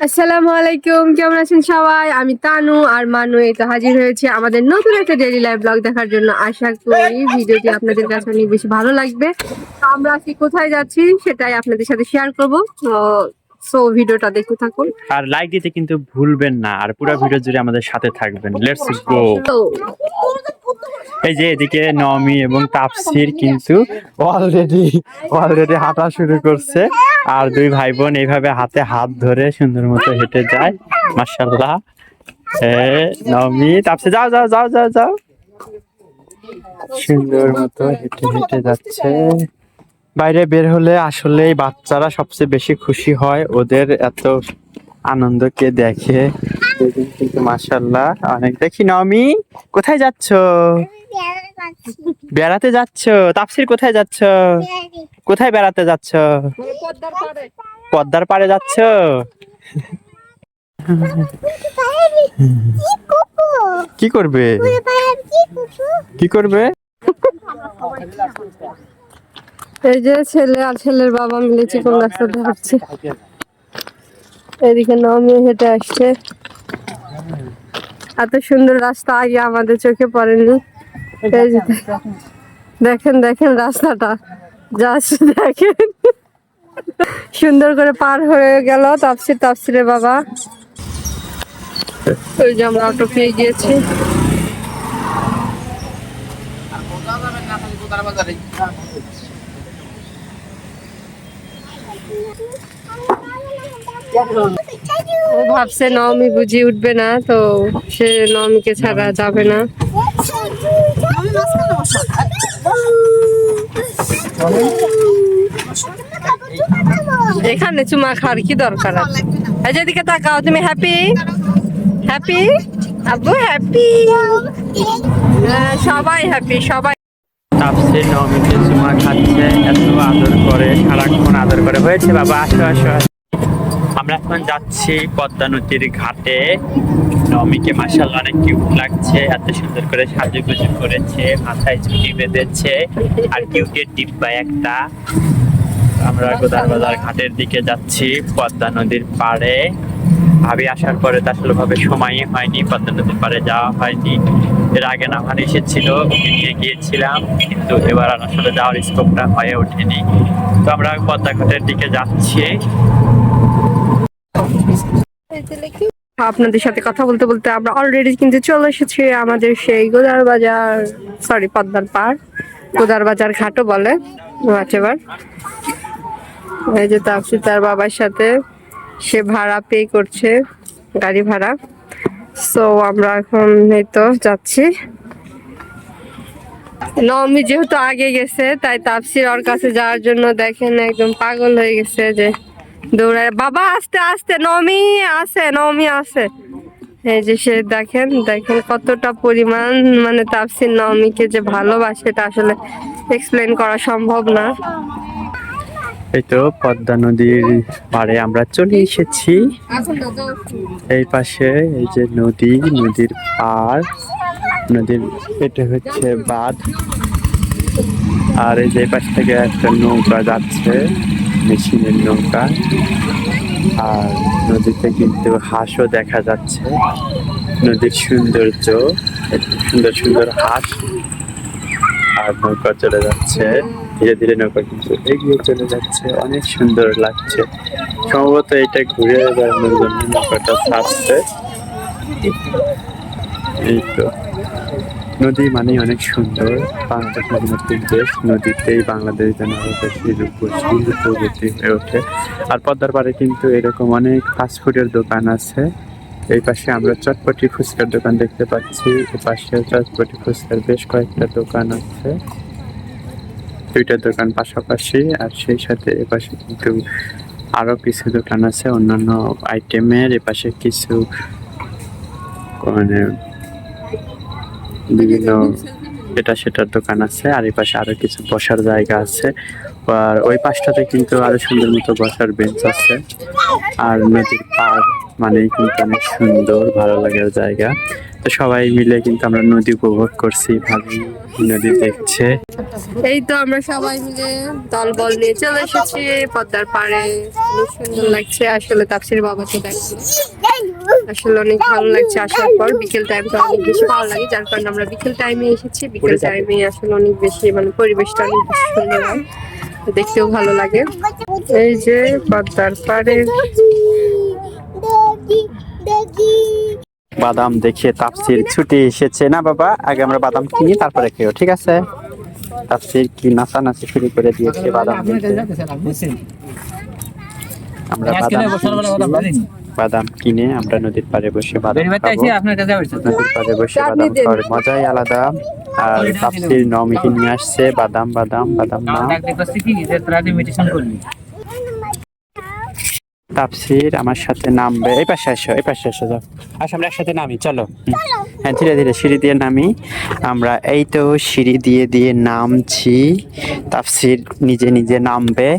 আসসালামু আলাইকুম কেমন আছেন সবাই? আমি তানু আর মানু এই তো হাজির হয়েছে আমাদের নতুন একটা ডেইলি লাইভ ব্লগ দেখার জন্য। আশা করি ভিডিওটি আপনাদের কাছে অনেক বেশি ভালো লাগবে। তো আমরা আজকে কোথায় যাচ্ছি সেটাই আপনাদের সাথে শেয়ার করব। তো সো ভিডিওটা দেখতে থাকুন। আর লাইক দিতে কিন্তু ভুলবেন না আর পুরো ভিডিও জুড়ে আমাদের সাথে থাকবেন। লেটস গো এই যে এদিকে নমি এবং তাপসির কিন্তু অলরেডি অলরেডি হাঁটা শুরু করছে। আর দুই ভাই বোন এইভাবে হাতে হাত ধরে সুন্দর মতো হেঁটে যায়। মার্শাল্লাহ নমি তাপসি যাও যাও যাও যাও যাও। সুন্দর মতো হেঁটে হেঁটে যাচ্ছে। বাইরে বের হলে আসলে বাচ্চারা সবচেয়ে বেশি খুশি হয়। ওদের এত আনন্দকে দেখে। কিন্তু মাসাল্লাহ অনেক দেখি, নমি, কোথায় যাচ্ছ? বেড়াতে যাচ্ছ? তাপসির কোথায় যাচ্ছ? কোথায় বেড়াতে যাচ্ছ? পদ্মার পাড়ে যাচ্ছ? কি করবে? কি করবে? এই যে ছেলে আর ছেলের বাবা মিলে চিকন রাস্তাতে হাঁটছে। এদিকে নমি হেঁটে আসছে। এত সুন্দর রাস্তা আগে আমাদের চোখে পড়েনি। দেখেন দেখেন। রাস্তাটা। যাচ্ছে দেখেন। সুন্দর করে পার হয়ে গেল তাপসির তাপসিরে বাবা। ওই যে আমরা অটো পেয়ে গিয়েছি। ও ভাবছে নবমী বুঝি উঠবে না তো সে নবমীকে ছাড়া যাবে না। এখানে চুমা খাওয়ার কি দরকার আছে? যেদিকে তাকাও, তুমি হ্যাপি হ্যাপি আব্বু হ্যাপি সবাই হ্যাপি সবাই। চুমা খাচ্ছে, এত আদর করে, সারাক্ষণ আদর করে। হয়েছে বাবা আসো আসো। আমরা এখন যাচ্ছি পদ্মা নদীর ঘাটে। নমিকে মাসাল অনেক কিউট লাগছে, এত সুন্দর করে সাজুগুজু করেছে, মাথায় ঝুঁকি বেঁধেছে, আর কিউটের ডিব্বা একটা। আমরা গোদার বাজার ঘাটের দিকে যাচ্ছি পদ্মা নদীর পাড়ে। ভাবি আসার পরে তো আসলে ভাবে সময়ই হয়নি, পদ্মা নদীর পাড়ে যাওয়া হয়নি। এর আগে না আমার এসেছিল নিয়ে গিয়েছিলাম, কিন্তু এবার আসলে যাওয়ার স্কোপটা হয়ে ওঠেনি। তো আমরা পদ্মা ঘাটের দিকে যাচ্ছি। আপনাদের সাথে কথা বলতে বলতে আমরা অলরেডি কিন্তু চলে এসেছি আমাদের সেই গোদার বাজার সরি পদ্মার পাড়, গোদার বাজার ঘাটও বলে। এবার। এই যে তাপসি তার বাবার সাথে সে ভাড়া পে করছে, গাড়ি ভাড়া। সো আমরা এখন এই তো যাচ্ছি। নবমী যেহেতু আগে গেছে, তাই তাপসির ওর কাছে যাওয়ার জন্য দেখেন একদম পাগল হয়ে গেছে যে দৌড়ায়। বাবা, আস্তে আস্তে, নমি আছে নমি আছে এই যে সে দেখেন দেখেন কতটা পরিমাণ মানে তাপসির নমিকে যে ভালোবাসে, এটা আসলে এক্সপ্লেন করা সম্ভব না। এই তো পদ্মা নদীর পাড়ে আমরা চলে এসেছি। এই পাশে এই যে নদী, নদীর পাড়, নদীর এটা হচ্ছে বাঁধ। আর এই যে পাশ থেকে একটা নৌকা যাচ্ছে। মেশিনের নৌকা আর নদীতে কিন্তু হাঁসও দেখা যাচ্ছে। নদীর সৌন্দর্য সুন্দর সুন্দর হাঁস আর নৌকা চলে যাচ্ছে। ধীরে ধীরে নৌকা কিন্তু এগিয়ে চলে যাচ্ছে। অনেক সুন্দর লাগছে। সম্ভবত এটা ঘুরে বেড়ানোর জন্য নৌকাটা ছাড়ছে। এই তো। নদী মানে অনেক সুন্দর। বাংলাদেশ নদীমাতৃক দেশ। নদীতেই বাংলাদেশ যেন প্রগতি হয়ে ওঠে। আর পদ্মার পাড়ে কিন্তু এরকম অনেক ফাস্টফুডের দোকান আছে। এই পাশে আমরা চটপটি ফুচকার দোকান দেখতে পাচ্ছি। এ পাশে চটপটি ফুচকার বেশ কয়েকটা দোকান আছে। দুইটা দোকান পাশাপাশি, আর সেই সাথে এ পাশে কিন্তু আরও কিছু দোকান আছে। অন্যান্য আইটেমের এ পাশে কিছু মানে বিভিন্ন এটা সেটার দোকান আছে আর এই পাশে আরও কিছু বসার জায়গা আছে। আর ওই পাশটাতে কিন্তু আরও সুন্দর মতো বসার বেঞ্চ আছে। আর নদীর পাড় মানে কিন্তু অনেক সুন্দর ভালো লাগার জায়গা। তো সবাই মিলে কিন্তু আমরা নদী উপভোগ করছি ভাবি নদী দেখছে। এই তো আমরা সবাই মিলে দল বল নিয়ে চলে এসেছি পদ্মার পাড়ে। খুব সুন্দর লাগছে আসলে তাপসির বাবাকে দেখো আসলে অনেক ভালো লাগছে আসার পর। বিকেল টাইমটা অনেক বেশি ভালো লাগে যার কারণে আমরা বিকেল টাইমে এসেছি। বিকেল টাইমে আসলে অনেক বেশি মানে পরিবেশটা অনেক বেশি সুন্দর হয়। দেখতেও ভালো লাগে। এই যে পদ্মার পাড়ে। বাদাম দেখে তাপসির ছুটি এসেছে। না বাবা আগে আমরা বাদাম কিনি তারপরে খেও ঠিক আছে? তাপসির কি নাচানাচি শুরু করে দিয়েছে বাদাম। আমরা বাদাম বাদাম কিনে। আমরা নদীর পাড়ে বসে বাদাম খাব। নদীর পাড়ে বসে বাদাম। খাওয়ার মজাই আলাদা। আর তাপসির নমিকে নিয়ে আসছে বাদাম বাদাম বাদাম না তাপসির আমার সাথে নামবে। এই পাশে আসো এই পাশে আসো যাও। আসো আমরা একসাথে নামি চলো। হ্যাঁ ধীরে ধীরে সিঁড়ি দিয়ে নামি। আমরা এই তো সিঁড়ি দিয়ে দিয়ে নামছি। তাপসির নিজে নিজে নামবে।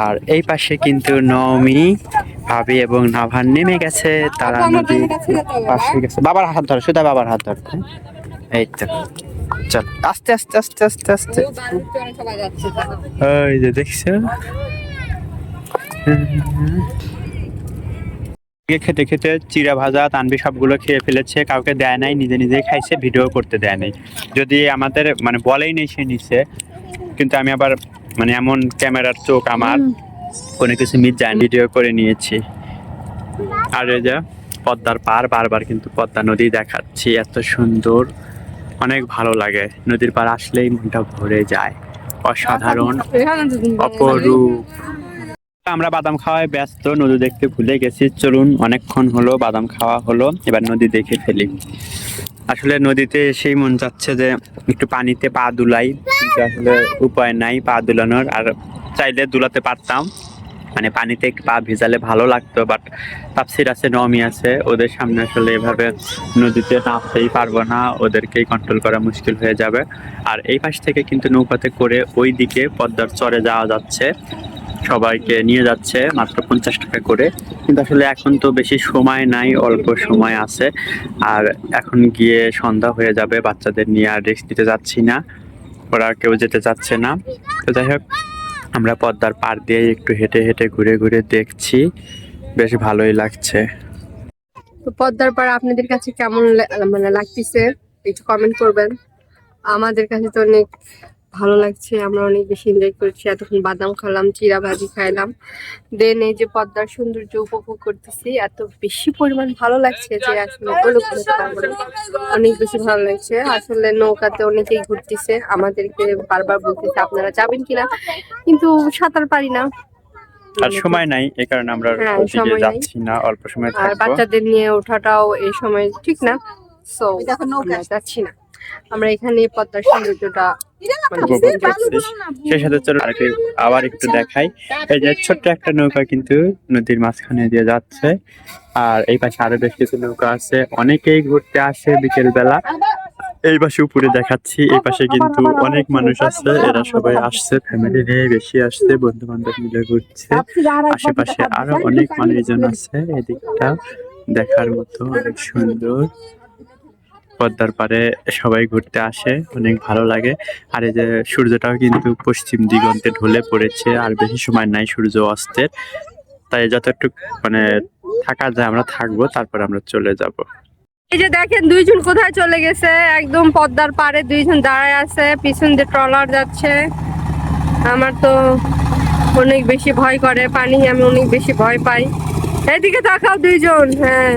আর এই পাশে কিন্তু নমি ভাবি এবং নাভান নেমে গেছে। তারা নদী পাশে গেছে। বাবার হাত ধরো শুধু বাবার হাত ধরো। হ্যাঁ? এই তো। চল আস্তে আস্তে আস্তে আস্তে আস্তে। ওই যে দেখছ? খেতে খেতে চিড়া ভাজা তানবি সবগুলো খেয়ে ফেলেছে কাউকে দেয় নাই নিজে নিজে খাইছে ভিডিও করতে দেয় নাই। যদি আমাদের মানে বলেই নেই সে নিছে কিন্তু আমি আবার মানে এমন ক্যামেরার চোখ আমার কোনো কিছু মিট যায় ভিডিও করে নিয়েছি। আর এই যে পদ্মার পার বারবার কিন্তু পদ্মা নদী দেখাচ্ছি এত সুন্দর অনেক ভালো লাগে। নদীর পার আসলেই মনটা ভরে যায়। অসাধারণ অপরূপ। আমরা বাদাম খাওয়ায় ব্যস্ত, নদী দেখতে ভুলে গেছি। চলুন, অনেকক্ষণ হলো, বাদাম খাওয়া হলো, এবার নদী দেখে ফেলি। আসলে নদীতে এসেই মন যাচ্ছে যে একটু পানিতে পা দুলাই, কিন্তু আসলে উপায় নাই পা দুলানোর। আর চাইলে দুলাতে পারতাম মানে পানিতে পা ভিজালে ভালো লাগতো বাট তাপসির আছে, নমি আছে। ওদের সামনে আসলে এভাবে নদীতে নামতেই পারব না, ওদেরকেই কন্ট্রোল করা মুশকিল হয়ে যাবে। আর এই পাশ থেকে কিন্তু নৌকাতে করে ওই দিকে পদ্মার চরে যাওয়া যাচ্ছে। সবাইকে নিয়ে যাচ্ছে মাত্র পঞ্চাশ টাকা করে। কিন্তু আসলে এখন তো বেশি সময় নাই, অল্প সময় আছে। আর এখন গিয়ে সন্ধ্যা হয়ে যাবে, বাচ্চাদের নিয়ে আর রেস্ট দিতে যাচ্ছি না। ওরা কেউ যেতে চাচ্ছে না। তো যাই হোক, আমরা পদ্মার পার দিয়ে একটু হেঁটে হেঁটে ঘুরে ঘুরে দেখছি। বেশ ভালোই লাগছে। তো পদ্মার পাড় আপনাদের কাছে কেমন মানে লাগতেছে? একটু কমেন্ট করবেন। আমাদের কাছে তো অনেক ভালো লাগছে আমরা অনেক বেশি এনজয় করছি। এতক্ষণ বাদাম খেলাম চিরা ভাজি খাইলাম। দেন এই যে পদ্মার সৌন্দর্য উপভোগ করতেছি এত বেশি পরিমাণ ভালো লাগছে যে আসলে। অনেক বেশি ভালো লাগছে। আসলে নৌকাতে অনেকেই ঘুরতেছে আমাদেরকে বারবার বলতেছে আপনারা যাবেন কিনা? কিন্তু সাঁতার পারি না। আর সময় নাই এই কারণে আমরা হ্যাঁ, ওদিকে সময় নাই। যাচ্ছি না অল্প সময় আর বাচ্চাদের নিয়ে ওঠাটাও এই সময় ঠিক না। সো যাচ্ছি না। আমরা এখানে পদ্মার সৌন্দর্যটা মানে। সেই সাথে চলো আবার একটু দেখাই। এই যে ছোট্ট একটা নৌকা কিন্তু নদীর মাঝখানে দিয়ে যাচ্ছে। আর এই পাশে আরও বেশ কিছু নৌকা আছে। অনেকেই ঘুরতে আসে বিকেল বেলা এই পাশে উপরে দেখাচ্ছি এই পাশে কিন্তু অনেক মানুষ আছে। এরা সবাই আসছে ফ্যামিলি নিয়ে বেশি আসছে বন্ধু বান্ধব মিলে ঘুরছে। আশেপাশে আরও অনেক মানুষজন আছে এদিকটা দেখার মতো অনেক সুন্দর। পদ্মার পারে সবাই ঘুরতে আসে, অনেক ভালো লাগে। আর এই যে সূর্যটাও কিন্তু পশ্চিম দিগন্তে ঢলে পড়েছে, আর বেশি সময় নাই সূর্য অস্তের। তাই যতটুকু মানে থাকা যায় আমরা থাকব, তারপর আমরা চলে যাব। এই যে দেখেন, দুইজন কোথায় চলে গেছে? একদম পদ্মার পারে দুইজন দাঁড়ায় আছে, পিছন দিয়ে ট্রলার যাচ্ছে। আমার তো অনেক বেশি ভয় করে, পানি আমি অনেক বেশি ভয় পাই। এদিকে তাকাও দুইজন। হ্যাঁ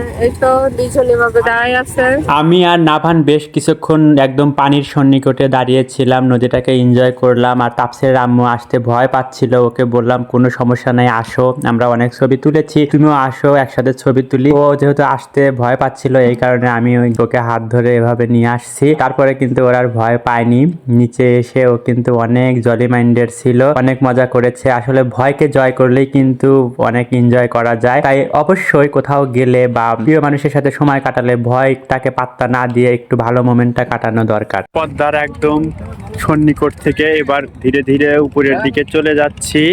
আমি আর নাভান বেশ কিছুক্ষণ একদম পানির সন্নিকটে দাঁড়িয়েছিলাম, নদীটাকে এনজয় করলাম আর তাপসের আম্মু আসতে ভয় পাচ্ছিল, ওকে বললাম, কোনো সমস্যা নাই, আসো, আমরা অনেক ছবি তুলেছি, তুমিও আসো, একসাথে ছবি তুলি। ও যেহেতু আসতে ভয় পাচ্ছিল, এই কারণে আমি ওই ওকে হাত ধরে এভাবে নিয়ে আসছি। তারপরে কিন্তু ওর আর ভয় পায়নি, নিচে এসে ও কিন্তু অনেক জলি মাইন্ডেড ছিল, অনেক মজা করেছে। আসলে ভয়কে জয় করলেই কিন্তু অনেক এনজয় করা যায়। তাই অবশ্যই কোথাও গেলে বা প্রিয় মানুষের সাথে সময় কাটালে ভয়টাকে পাত্তা না দিয়ে একটু ভালো মোমেন্টটা কাটানো দরকার। পদ্মার একদম সন্নিকট থেকে এবার ধীরে ধীরে উপরের দিকে চলে যাচ্ছি।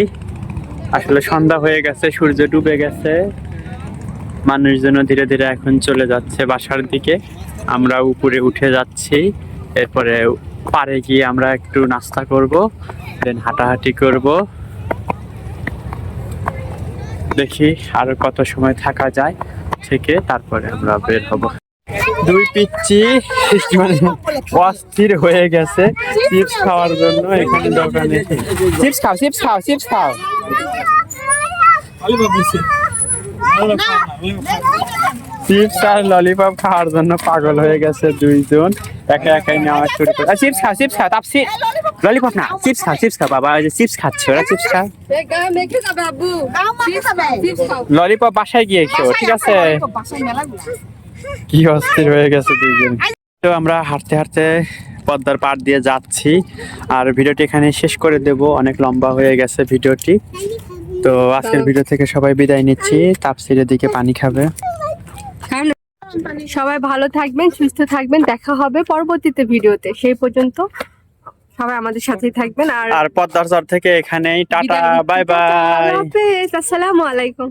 আসলে সন্ধ্যা হয়ে গেছে, সূর্য ডুবে গেছে। মানুষজন ধীরে ধীরে এখন চলে যাচ্ছে বাসার দিকে। আমরা উপরে উঠে যাচ্ছি। এরপরে পারে গিয়ে আমরা একটু নাস্তা করব দেন হাঁটাহাঁটি করব। দেখি আর কত সময় থাকা যায় থেকে তারপরে আমরা বের হব। দুই পিচ্ছি মানে অস্থির হয়ে গেছে। চিপস খাওয়ার জন্য এখানে দোকানে। চিপস খাও চিপস খাও চিপস খাও। চিপস আর ললিপপ খাওয়ার জন্য পাগল হয়ে গেছে দুইজন। একা একাই নেওয়া শুরু করে চিপস খাও চিপস খাও তাপসি ললিপপ না, চিপস খাও চিপস খাও বাবা ওই যে চিপস খাচ্ছে ওরা চিপস আব্বু ললিপপ বাসায় গিয়ে খেও, ঠিক আছে? কি অস্থির হয়ে গেছে দুইজন। তো আমরা হাঁটতে হাঁটতে পদ্মার পাড় দিয়ে যাচ্ছি, আর ভিডিওটি এখানে শেষ করে দেব। অনেক লম্বা হয়ে গেছে ভিডিওটি। তো আজকের ভিডিও থেকে সবাই বিদায় নিচ্ছি। তাপসিরের দিকে পানি খাবে। সবাই ভালো থাকবেন সুস্থ থাকবেন। দেখা হবে পরবর্তীতে ভিডিওতে। সেই পর্যন্ত সবাই আমাদের সাথেই থাকবেন। আর আর পদ্মার থেকে এখানেই। টাটা বাই বাই আসসালামু আলাইকুম।